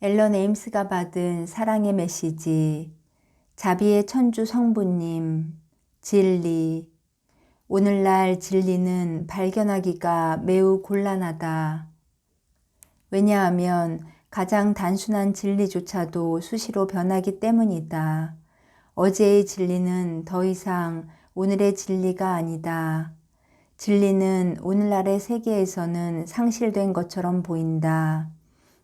앨런 에임스가 받은 사랑의 메시지, 자비의 천주 성부님, 진리. 오늘날 진리는 발견하기가 매우 곤란하다. 왜냐하면 가장 단순한 진리조차도 수시로 변하기 때문이다. 어제의 진리는 더 이상 오늘의 진리가 아니다. 진리는 오늘날의 세계에서는 상실된 것처럼 보인다.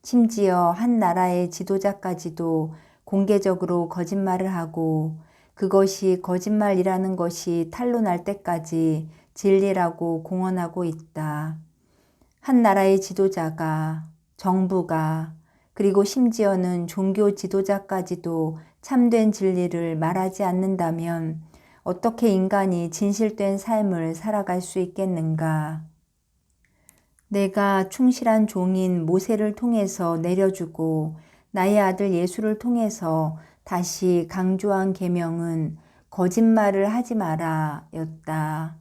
심지어 한 나라의 지도자까지도 공개적으로 거짓말을 하고 그것이 거짓말이라는 것이 탄로날 때까지 진리라고 공언하고 있다. 한 나라의 지도자가, 정부가, 그리고 심지어는 종교 지도자까지도 참된 진리를 말하지 않는다면 어떻게 인간이 진실된 삶을 살아갈 수 있겠는가? 내가 충실한 종인 모세를 통해서 내려주고 나의 아들 예수를 통해서 다시 강조한 계명은 거짓말을 하지 마라 였다.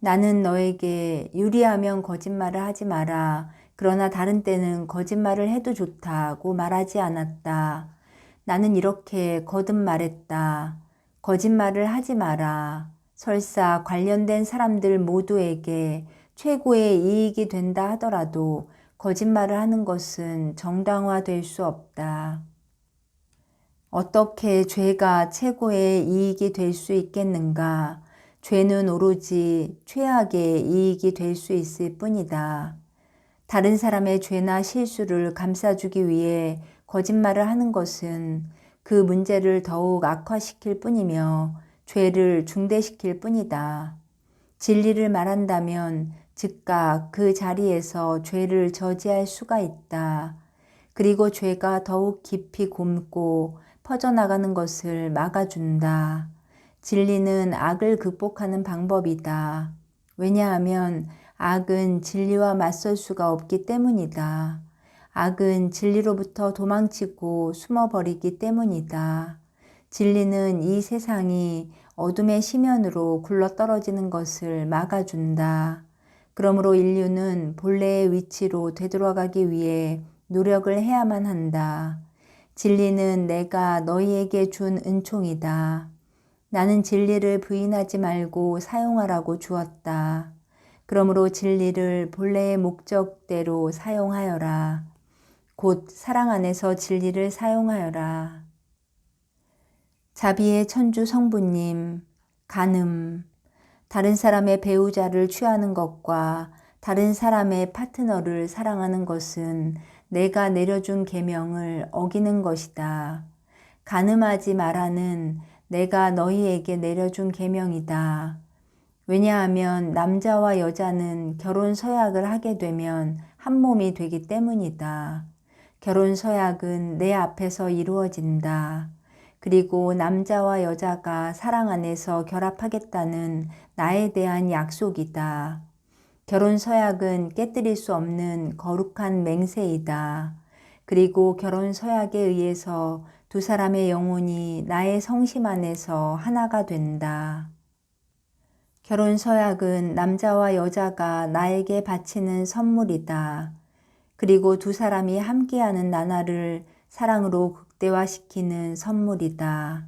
나는 너에게 유리하면 거짓말을 하지 마라. 그러나 다른 때는 거짓말을 해도 좋다고 말하지 않았다. 나는 이렇게 거듭 말했다. 거짓말을 하지 마라. 설사 관련된 사람들 모두에게 최고의 이익이 된다 하더라도 거짓말을 하는 것은 정당화될 수 없다. 어떻게 죄가 최고의 이익이 될 수 있겠는가? 죄는 오로지 최악의 이익이 될 수 있을 뿐이다. 다른 사람의 죄나 실수를 감싸주기 위해 거짓말을 하는 것은 그 문제를 더욱 악화시킬 뿐이며 죄를 중대시킬 뿐이다. 진리를 말한다면 즉각 그 자리에서 죄를 저지할 수가 있다. 그리고 죄가 더욱 깊이 굼고 퍼져나가는 것을 막아준다. 진리는 악을 극복하는 방법이다. 왜냐하면 악은 진리와 맞설 수가 없기 때문이다. 악은 진리로부터 도망치고 숨어버리기 때문이다. 진리는 이 세상이 어둠의 심연으로 굴러떨어지는 것을 막아준다. 그러므로 인류는 본래의 위치로 되돌아가기 위해 노력을 해야만 한다. 진리는 내가 너희에게 준 은총이다. 나는 진리를 부인하지 말고 사용하라고 주었다. 그러므로 진리를 본래의 목적대로 사용하여라. 곧 사랑 안에서 진리를 사용하여라. 자비의 천주 성부님, 간음, 다른 사람의 배우자를 취하는 것과 다른 사람의 파트너를 사랑하는 것은 내가 내려준 계명을 어기는 것이다. 가늠하지 말라는 내가 너희에게 내려준 계명이다. 왜냐하면 남자와 여자는 결혼 서약을 하게 되면 한 몸이 되기 때문이다. 결혼 서약은 내 앞에서 이루어진다. 그리고 남자와 여자가 사랑 안에서 결합하겠다는 나에 대한 약속이다. 결혼 서약은 깨뜨릴 수 없는 거룩한 맹세이다. 그리고 결혼 서약에 의해서 두 사람의 영혼이 나의 성심 안에서 하나가 된다. 결혼 서약은 남자와 여자가 나에게 바치는 선물이다. 그리고 두 사람이 함께하는 나날을 사랑으로 극대화시키는 선물이다.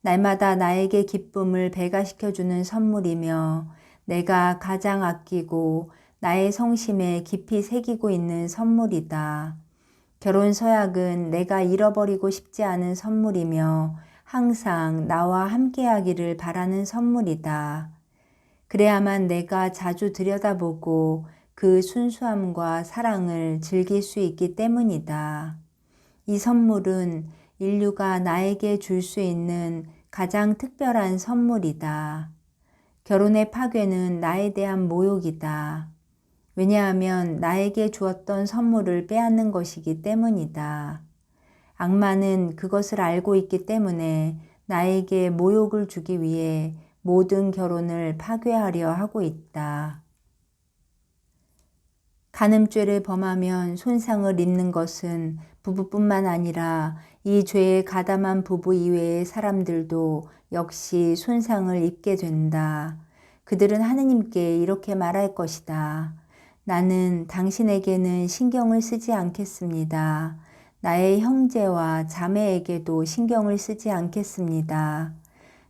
날마다 나에게 기쁨을 배가시켜주는 선물이며 내가 가장 아끼고 나의 성심에 깊이 새기고 있는 선물이다. 결혼 서약은 내가 잃어버리고 싶지 않은 선물이며 항상 나와 함께하기를 바라는 선물이다. 그래야만 내가 자주 들여다보고 그 순수함과 사랑을 즐길 수 있기 때문이다. 이 선물은 인류가 나에게 줄 수 있는 가장 특별한 선물이다. 결혼의 파괴는 나에 대한 모욕이다. 왜냐하면 나에게 주었던 선물을 빼앗는 것이기 때문이다. 악마는 그것을 알고 있기 때문에 나에게 모욕을 주기 위해 모든 결혼을 파괴하려 하고 있다. 간음죄를 범하면 손상을 입는 것은 부부뿐만 아니라 이 죄에 가담한 부부 이외의 사람들도 역시 손상을 입게 된다. 그들은 하느님께 이렇게 말할 것이다. 나는 당신에게는 신경을 쓰지 않겠습니다. 나의 형제와 자매에게도 신경을 쓰지 않겠습니다.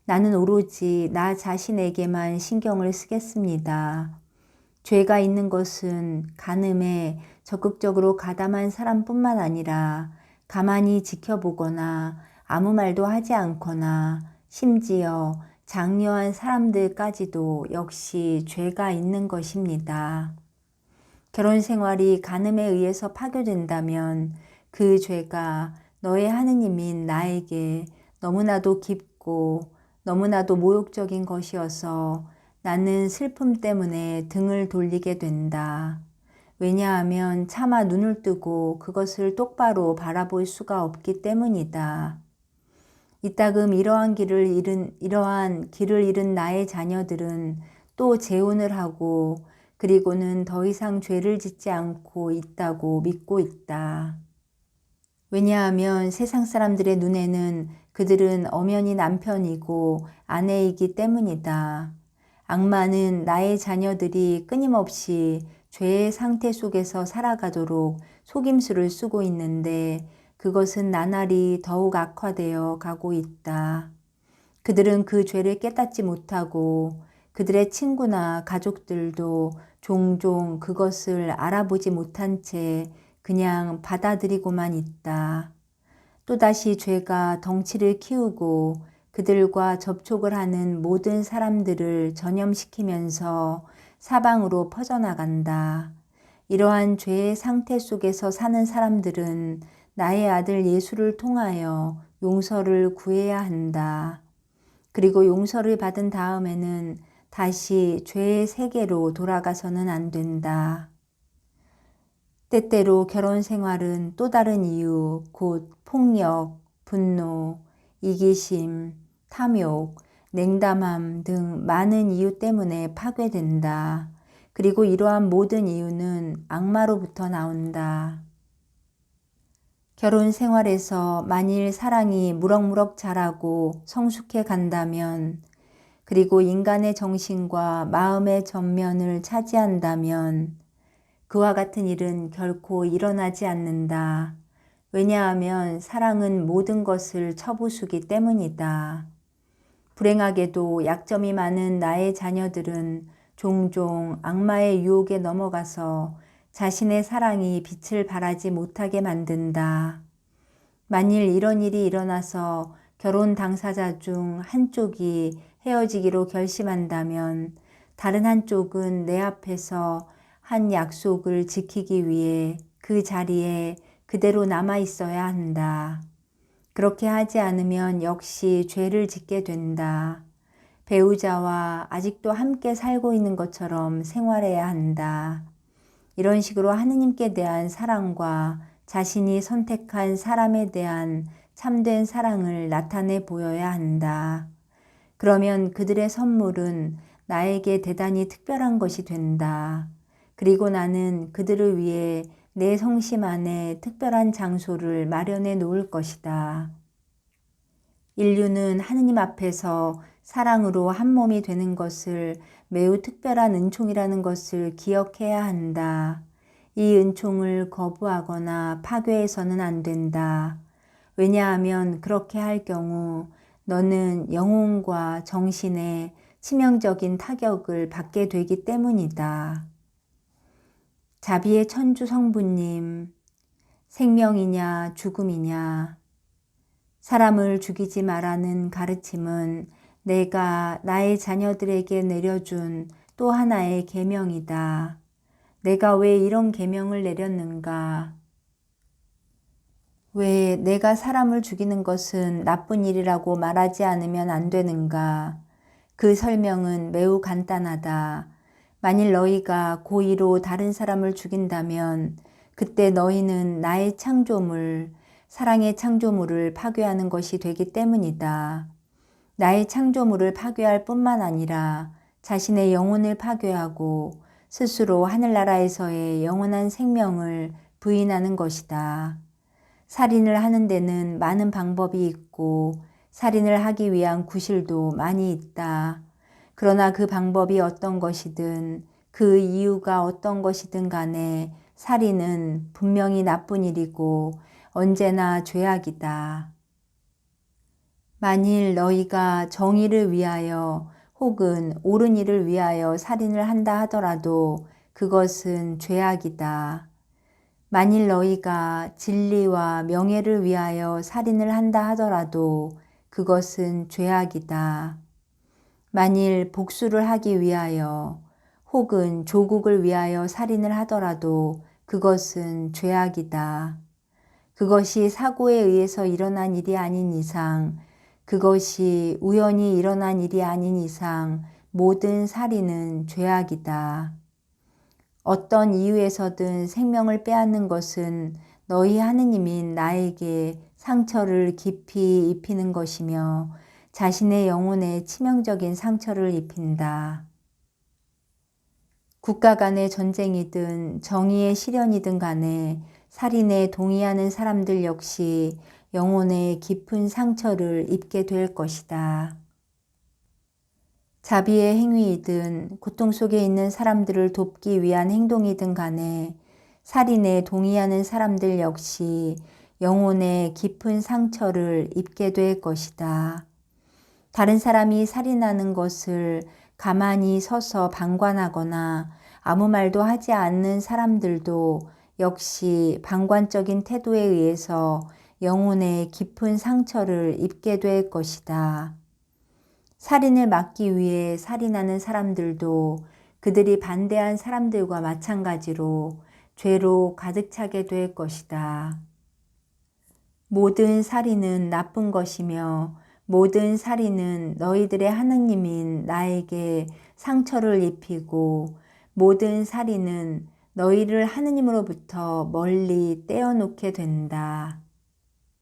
나는 오로지 나 자신에게만 신경을 쓰겠습니다. 죄가 있는 것은 간음에 적극적으로 가담한 사람뿐만 아니라 가만히 지켜보거나 아무 말도 하지 않거나 심지어 장려한 사람들까지도 역시 죄가 있는 것입니다. 결혼 생활이 간음에 의해서 파괴된다면 그 죄가 너의 하느님인 나에게 너무나도 깊고 너무나도 모욕적인 것이어서 나는 슬픔 때문에 등을 돌리게 된다. 왜냐하면 차마 눈을 뜨고 그것을 똑바로 바라볼 수가 없기 때문이다. 이따금 이러한 길을 잃은, 이러한 길을 잃은 나의 자녀들은 또 재혼을 하고 그리고는 더 이상 죄를 짓지 않고 있다고 믿고 있다. 왜냐하면 세상 사람들의 눈에는 그들은 엄연히 남편이고 아내이기 때문이다. 악마는 나의 자녀들이 끊임없이 죄의 상태 속에서 살아가도록 속임수를 쓰고 있는데 그것은 나날이 더욱 악화되어 가고 있다. 그들은 그 죄를 깨닫지 못하고 그들의 친구나 가족들도 종종 그것을 알아보지 못한 채 그냥 받아들이고만 있다. 또다시 죄가 덩치를 키우고 그들과 접촉을 하는 모든 사람들을 전염시키면서 사방으로 퍼져나간다. 이러한 죄의 상태 속에서 사는 사람들은 나의 아들 예수를 통하여 용서를 구해야 한다. 그리고 용서를 받은 다음에는 다시 죄의 세계로 돌아가서는 안 된다. 때때로 결혼 생활은 또 다른 이유, 곧 폭력, 분노, 이기심, 탐욕, 냉담함 등 많은 이유 때문에 파괴된다. 그리고 이러한 모든 이유는 악마로부터 나온다. 결혼 생활에서 만일 사랑이 무럭무럭 자라고 성숙해 간다면, 그리고 인간의 정신과 마음의 전면을 차지한다면, 그와 같은 일은 결코 일어나지 않는다. 왜냐하면 사랑은 모든 것을 쳐부수기 때문이다. 불행하게도 약점이 많은 나의 자녀들은 종종 악마의 유혹에 넘어가서 자신의 사랑이 빛을 발하지 못하게 만든다. 만일 이런 일이 일어나서 결혼 당사자 중 한쪽이 헤어지기로 결심한다면 다른 한쪽은 내 앞에서 한 약속을 지키기 위해 그 자리에 그대로 남아 있어야 한다. 그렇게 하지 않으면 역시 죄를 짓게 된다. 배우자와 아직도 함께 살고 있는 것처럼 생활해야 한다. 이런 식으로 하느님께 대한 사랑과 자신이 선택한 사람에 대한 참된 사랑을 나타내 보여야 한다. 그러면 그들의 선물은 나에게 대단히 특별한 것이 된다. 그리고 나는 그들을 위해 내 성심 안에 특별한 장소를 마련해 놓을 것이다. 인류는 하느님 앞에서 사랑으로 한 몸이 되는 것을 매우 특별한 은총이라는 것을 기억해야 한다. 이 은총을 거부하거나 파괴해서는 안 된다. 왜냐하면 그렇게 할 경우 너는 영혼과 정신에 치명적인 타격을 받게 되기 때문이다. 자비의 천주 성부님, 생명이냐 죽음이냐, 사람을 죽이지 말라는 가르침은 내가 나의 자녀들에게 내려준 또 하나의 계명이다. 내가 왜 이런 계명을 내렸는가? 왜 내가 사람을 죽이는 것은 나쁜 일이라고 말하지 않으면 안 되는가? 그 설명은 매우 간단하다. 만일 너희가 고의로 다른 사람을 죽인다면 그때 너희는 나의 창조물, 사랑의 창조물을 파괴하는 것이 되기 때문이다. 나의 창조물을 파괴할 뿐만 아니라 자신의 영혼을 파괴하고 스스로 하늘나라에서의 영원한 생명을 부인하는 것이다. 살인을 하는 데는 많은 방법이 있고 살인을 하기 위한 구실도 많이 있다. 그러나 그 방법이 어떤 것이든 그 이유가 어떤 것이든 간에 살인은 분명히 나쁜 일이고 언제나 죄악이다. 만일 너희가 정의를 위하여 혹은 옳은 일을 위하여 살인을 한다 하더라도 그것은 죄악이다. 만일 너희가 진리와 명예를 위하여 살인을 한다 하더라도 그것은 죄악이다. 만일 복수를 하기 위하여 혹은 조국을 위하여 살인을 하더라도 그것은 죄악이다. 그것이 사고에 의해서 일어난 일이 아닌 이상, 그것이 우연히 일어난 일이 아닌 이상 모든 살인은 죄악이다. 어떤 이유에서든 생명을 빼앗는 것은 너희 하느님인 나에게 상처를 깊이 입히는 것이며 자신의 영혼에 치명적인 상처를 입힌다. 국가 간의 전쟁이든 정의의 실현이든 간에 살인에 동의하는 사람들 역시 영혼에 깊은 상처를 입게 될 것이다. 자비의 행위이든 고통 속에 있는 사람들을 돕기 위한 행동이든 간에 살인에 동의하는 사람들 역시 영혼에 깊은 상처를 입게 될 것이다. 다른 사람이 살인하는 것을 가만히 서서 방관하거나 아무 말도 하지 않는 사람들도 역시 방관적인 태도에 의해서 영혼에 깊은 상처를 입게 될 것이다. 살인을 막기 위해 살인하는 사람들도 그들이 반대한 사람들과 마찬가지로 죄로 가득 차게 될 것이다. 모든 살인은 나쁜 것이며 모든 살인은 너희들의 하느님인 나에게 상처를 입히고 모든 살인은 너희를 하느님으로부터 멀리 떼어놓게 된다.